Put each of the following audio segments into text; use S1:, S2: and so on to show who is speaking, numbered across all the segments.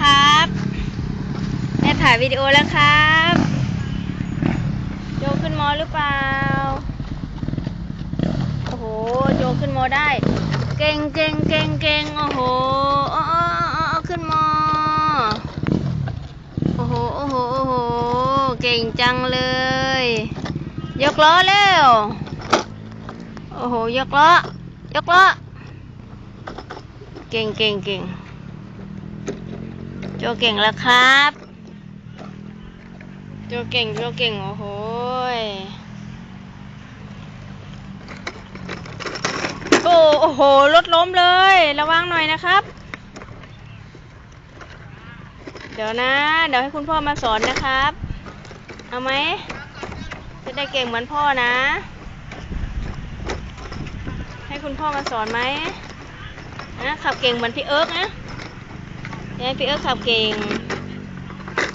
S1: ครับแม่ถ่ายวิดีโอแล้วครับโจขึ้นมอหรือเปล่า โอ้โห โจขึ้นมอได้ เก่งเก่งเก่งเก่งโอ้โหอ้ออ้ออ้ออ้อขึ้นมอ โอ้โห โอ้โห โอ้โห เก่งจังเลย ยกล้อเร็ว โอ้โห ยกล้อ ยกล้อ เก่งเก่งเก่ง โจเก่งแล้วครับ โจเก่ง โจเก่ง โอ้โหโอ้โอ้โห รถล้มเลย ระวังหน่อยนะครับ เดี๋ยวนะ เดี๋ยวให้คุณพ่อมาสอนนะครับ เอาไหม จะได้เก่งเหมือนพ่อนะ ให้คุณพ่อมาสอนไหมนะขับเก่งเหมือนพี่เอิร์กนะ เนี่ยพี่เอิร์กขับเก่ง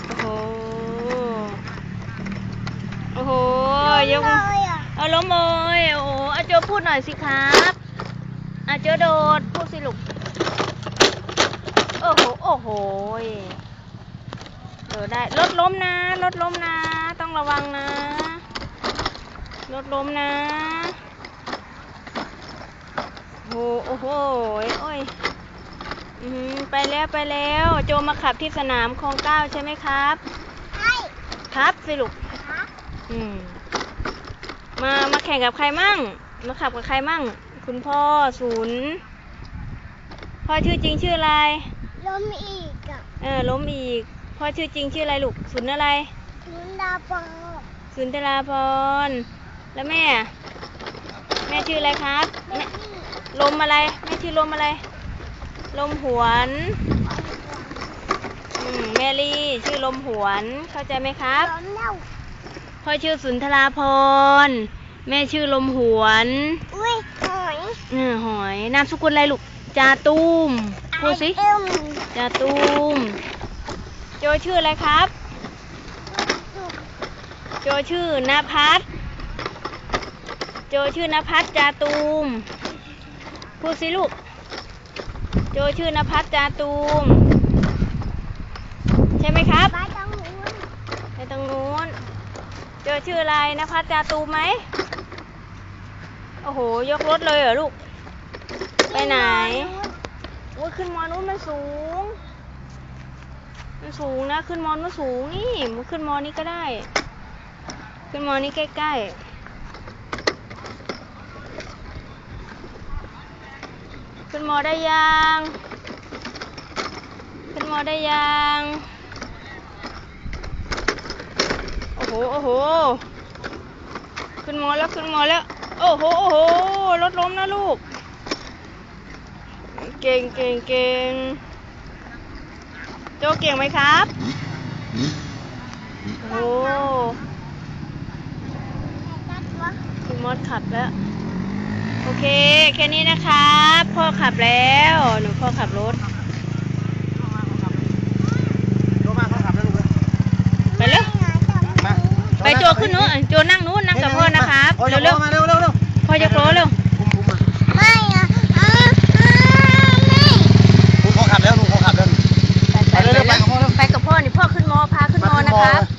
S1: โอ้โห โอ้โหยกเอาล้มเลยโอ้โหอาโจพูดหน่อยสิครับอาโจโดด พูดสิลูก โอ้โห โอ้โหเออได้ รถล้มนะ รถล้มนะ ต้องระวังนะ รถล้มนะโอ้โห โอ้โหโอ้ยอืม ไปแล้วไปแล้ว โจมาขับที่สนามคลองเก้าใช่ไหมครับครับสิลูกอืมมามาแข่งกับใครมั่ง มาขับกับใครมั่ง คุณพ่อศูนย์พ่อชื่อจริงชื่ออะไร
S2: ล้มอีกอะ
S1: เออล้มอีกพ่อชื่อจริงชื่ออะไรลูกศูนย์อะไร
S2: ลุนดาปอ
S1: ศูนย์ตลาพร แล้วแม่ แม่ชื่ออะไรครับ
S2: เบ
S1: แม่
S2: บี้
S1: ลมอะไรแม่ชื่อลมอะไร ลมหวนอืมแมรี่ชื่อลมหวน เข้าใจไหมครับ
S2: ล้มแล้ว
S1: พ่อชื่อสุนทราพร แม่ชื่อลมหวน
S2: อุ้ยหอย
S1: เออหอย นามสกุลอะไรลูกจาตูมพูดสิ
S2: ไอเอ็ม
S1: จาตูม โจชื่ออะไรครับ โจชื่อนภัสโจชื่อนภัสจาตูมพูดสิลูก โจชื่อนภัสจาตูม ใช่ไหมครับ
S2: บ้านตรงนู้น
S1: ในตรงนู้นโจชื่ออะไรนภัสจาตูมไหมโอ้โห ยกรถเลยเหรอลูก ไปไหนโอ้ยขึ้นมอนู้นมันสูง มันสูงนะ ขึ้นมอนู้นสูงนี่มันขึ้นมอนี้ก็ได้ ขึ้นมอนี้ใกล้ๆ ขึ้นมอได้ยัง ขึ้นมอได้ยัง โอ้โห โอ้โห ขึ้นมอแล้วขึ้นมอแล้ว โอ้โห โอ้โห รถล้มนะลูก เก่งเก่งเก่งโจเก่งไหมครับโอ้คุณมดขับแล้ว โอเค แค่นี้นะครับ พ่อขับแล้ว หนูพ่อขับรถ
S3: โลมาเขาขับนะลูก
S1: ไปเร็วไปโจขึ้นนู้นโจนั่งนู้นนั่งกับพ่อนะครับ
S3: เร็ว
S1: เร็วเร็ว
S3: เร็วพ่อจะโกรธเร็ว
S1: ไม่อะไม่คุ้ขับแล้วลูกเขาขับแล้ว
S3: ไปกับพ่อ
S2: ไปกับพ่อนี่พ่อขึ้นม
S3: อพาขึ้นมอนะครับ